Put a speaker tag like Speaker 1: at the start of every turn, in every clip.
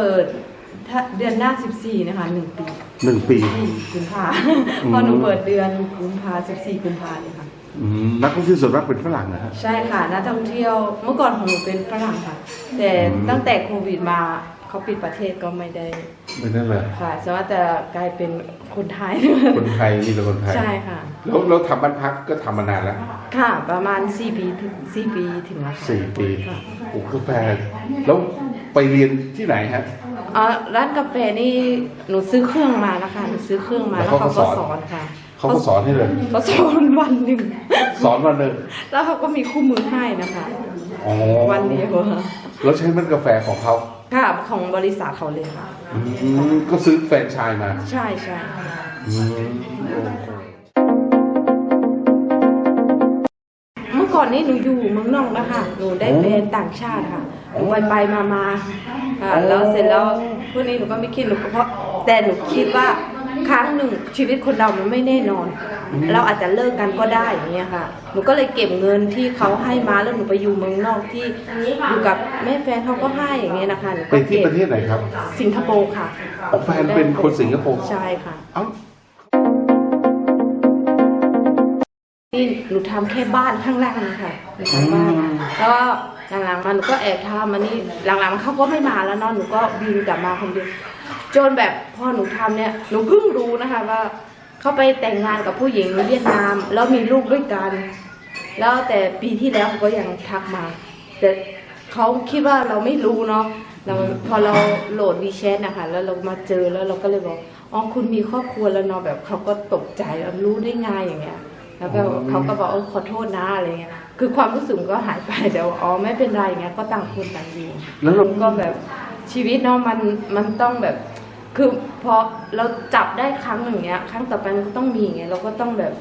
Speaker 1: ปิดถ้าเดือนหน้า 14 นะคะหนึ่งปี
Speaker 2: หนึ่งปี
Speaker 1: สี่กุมภา
Speaker 2: อืม
Speaker 1: พอหนูเปิดเดือนกุมภา14 กุมภาเลยค่ะ
Speaker 2: อืมนักท่องเที่ยวส่วนมากเป็นฝรั่งนะฮะ
Speaker 1: ใช่ค่ะนักท่องเที่ยวเมื่อก่อนของหนูเป็นฝรั่งค่ะ แต่
Speaker 2: อืม
Speaker 1: ตั้งแต่โควิดมาเขาปิดประเทศก็ไม่ได้
Speaker 2: ไม่นั่นเลย
Speaker 1: ค่ะแต่ว่าแต่กลายเป็นคนไทย
Speaker 2: คนไทยมีแต่คนไทย
Speaker 1: ใช่ค่ะ
Speaker 2: แล้วเราทำบ้านพักก็ทำมานานแล้ว
Speaker 1: ค่ะ ประมาณ 4 ปีถึง4ปีถึงแล้วค่ะ
Speaker 2: สี่ปี
Speaker 1: ค่ะ
Speaker 2: โอ้กาแฟ แล้ว ไปเรียนที่ไหนฮะ
Speaker 1: อ๋อร้านกาแฟนี่หนูซื้อเครื่องมานะคะหนูซื้อเครื่องมา
Speaker 2: แล้
Speaker 1: แล้วว
Speaker 2: เขา
Speaker 1: เขา
Speaker 2: ก็
Speaker 1: ก็
Speaker 2: ส
Speaker 1: ส
Speaker 2: อน
Speaker 1: อนค่ะ
Speaker 2: เขาก็สอนให้เลย
Speaker 1: เขาสอนวันหนึ่ง
Speaker 2: สอนวันหนึ่ง
Speaker 1: แล้วเขาก็มีคู่มือให้นะคะ
Speaker 2: อ๋อ
Speaker 1: วันเดียวค่ะ
Speaker 2: แล้วใช้มันกาแฟของเขา
Speaker 1: ค่ะของบริษัทเขาเลยค่ะ
Speaker 2: อืมก็ซื้อแฟรนไชส์มา
Speaker 1: ใช่ใช่
Speaker 2: อืมโอ้โห
Speaker 1: เมื่อก่อนนี้หนูอยู่เมืองนอกนะคะหนูได้แฟนต่างชาติค่ะหนู ไปไปมามาค่ะแล้วเสร็จแล้วพวกนี้หนูก็ไม่คิดหนูก็เพราะแต่หนูคิดว่าครั้งหนึ่งชีวิตคนเรามันไม่แน่นอน เราอาจจะเลิกกันก็ได้อย่างเงี้ยค่ะ หนูก็เลยเก็บเงินที่เขาให้มาแล้วหนูไปอยู่เมืองนอกที่อยู่กับแม่แฟนเขาก็ให้อย่างเงี้ยนะคะหนู
Speaker 2: ไป
Speaker 1: ก็
Speaker 2: ที่
Speaker 1: เก็บ
Speaker 2: ประเทศไหนครับ
Speaker 1: สิงคโปร์ค่ะ
Speaker 2: อ๋อแฟนเป็นคนสิงคโปร์
Speaker 1: ใช่ค่ะ
Speaker 2: เอ้า
Speaker 1: นี่หนูทำแค่บ้านข้างล่างนะคะหนูทำบ้านแล้วก็หลังๆมาหนูก็แอบทำมันนี่หลังๆเขาก็ไม่มาแล้วเนาะหนูก็บินกลับมาคนเดียวจนแบบพอหนูทำเนี่ยหนูเพิ่งรู้นะคะว่าเขาไปแต่งงานกับผู้หญิงเวียดนาม แล้วมีลูกด้วยกัน แล้วแต่ปีที่แล้วเขาก็ยังทักมา แต่เขาคิดว่าเราไม่รู้เนาะเราพอเราโหลดวีแชทนะคะแล้วเรามาเจอแล้วเราก็เลยบอกอ๋อคุณมีครอบครัวแล้วเนาะแบบเขาก็ตกใจว่ารู้ได้ไงอย่างเงี้ย แล้วก็เขาก็บอกเออขอโทษนะอะไรเงี้ยคือความรู้สึกก็หายไปแต่ว่าอ๋อไม่เป็นไรเงี้ยก็ต่างคนต่างอยู่
Speaker 2: แล้วเรา
Speaker 1: ก็แบบชีวิตเนาะมันมันต้องแบบ คือพอเราจับได้ครั้งหนึ่งเงี้ย ครั้งต่อไปมันก็ต้องมีไงเราก็ต้องแบบ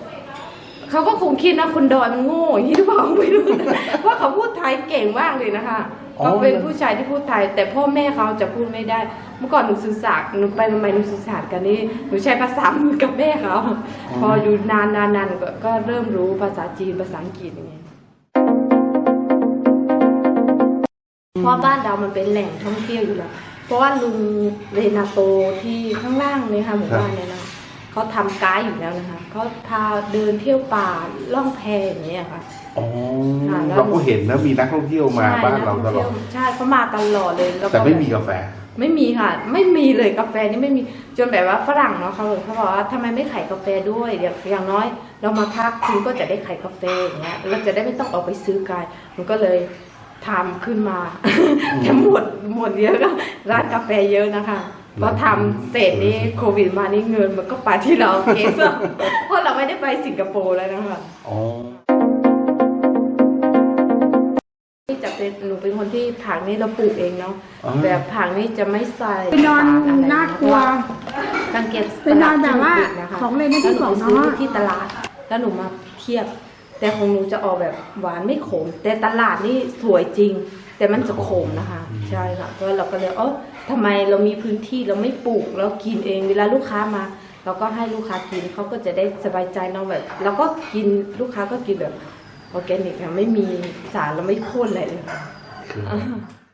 Speaker 1: เขาก็คงคิดนะคนดอยมันโง่อย่างนี้หรือเปล่าไม่รู้นะว่าเขาพูดไทยเก่งมากเลยนะคะ
Speaker 2: อ๋อ
Speaker 1: เขาเป็นผู้ชายที่พูดไทย แต่พ่อแม่เขาจะพูดไม่ได้ เมื่อก่อนหนูสื่อสารหนูไปใหม่ๆหนูสื่อสารกันนี่หนูใช้ภาษามือกับแม่เขาพออยู่นานๆนานๆก็ก็เริ่มรู้ภาษาจีนภาษาอังกฤษอย่างเงี้ยเพราะบ้านเรามันเป็นแหล่งท่องเที่ยวอยู่แล้วเพราะว่าลุงเรนาโตที่ข้างล่างเนี่ยค่ะหมู่บ้านเนี่ยนะเขาทำไกด์อยู่แล้วนะคะเขาพาเดินเที่ยวป่าล่องแพอย่างเงี้ยค่ะ
Speaker 2: อ๋อ
Speaker 1: ค่ะแล้ว
Speaker 2: เราก็เห็นนะมีนักท่องเที่ยวมาบ้านเราตลอด
Speaker 1: ใช่เขามาตลอดเลยล้วก็
Speaker 2: แต่ไม่มี
Speaker 1: บบ
Speaker 2: กาแฟ
Speaker 1: ไม่มีค่ะ ไม่มีเลยกาแฟนี่ไม่มีจนแบบว่าฝรั่งเนาะเขาเขาบอกว่าทำไมไม่ขายกาแฟด้วยอย่างอย่างน้อย เรามาพักคุณก็จะได้ขายกาแฟอย่างเงี้ยเราจะได้ไม่ต้องออกไปซื้อกันมันก็เลยทำขึ้นมา แต่หมดหมดเยอะก็ร้านกาแฟเยอะนะคะพอทำเสร็จนี่โควิดมานี่เงินมันก็ไปที่เราเคสอะเพราะเราไม่ได้ไปสิงคโปร์แล้วนะคะ
Speaker 2: อ๋อ
Speaker 1: หนูเป็นคนที่ผักนี่เราปลูกเองเนาะ
Speaker 2: อ๋อ
Speaker 1: แบบผักนี่จะไม่ใส่
Speaker 3: ไปนอน
Speaker 1: สารอะไร
Speaker 3: น่ากลัว
Speaker 1: สังเกต
Speaker 3: ไปนอนแบบว่า
Speaker 1: ตลดที่หนูปลูกนะคะ
Speaker 3: ของเล่นที่
Speaker 1: แล้วหนู
Speaker 3: บอก
Speaker 1: ไป
Speaker 3: เนาะ
Speaker 1: ซื้อที่ตลาด แล้วหนูมาเทียบ แต่ของหนูจะออกแบบหวานไม่ขม แต่ตลาดนี่สวยจริง แต่มันจะขมนะคะ ใช่ค่ะก็เราก็เลยเออทำไมเรามีพื้นที่เราไม่ปลูกเรากินเองเวลาลูกค้ามาเราก็ให้ลูกค้ากินเขาก็จะได้สบายใจเนาะแบบเราก็กินลูกค้าก็กินแบบ ออร์แกนิกค่ะไม่มีสารเราไม่พ่นอะไรเลยค่ะ
Speaker 2: คือ
Speaker 1: อ่า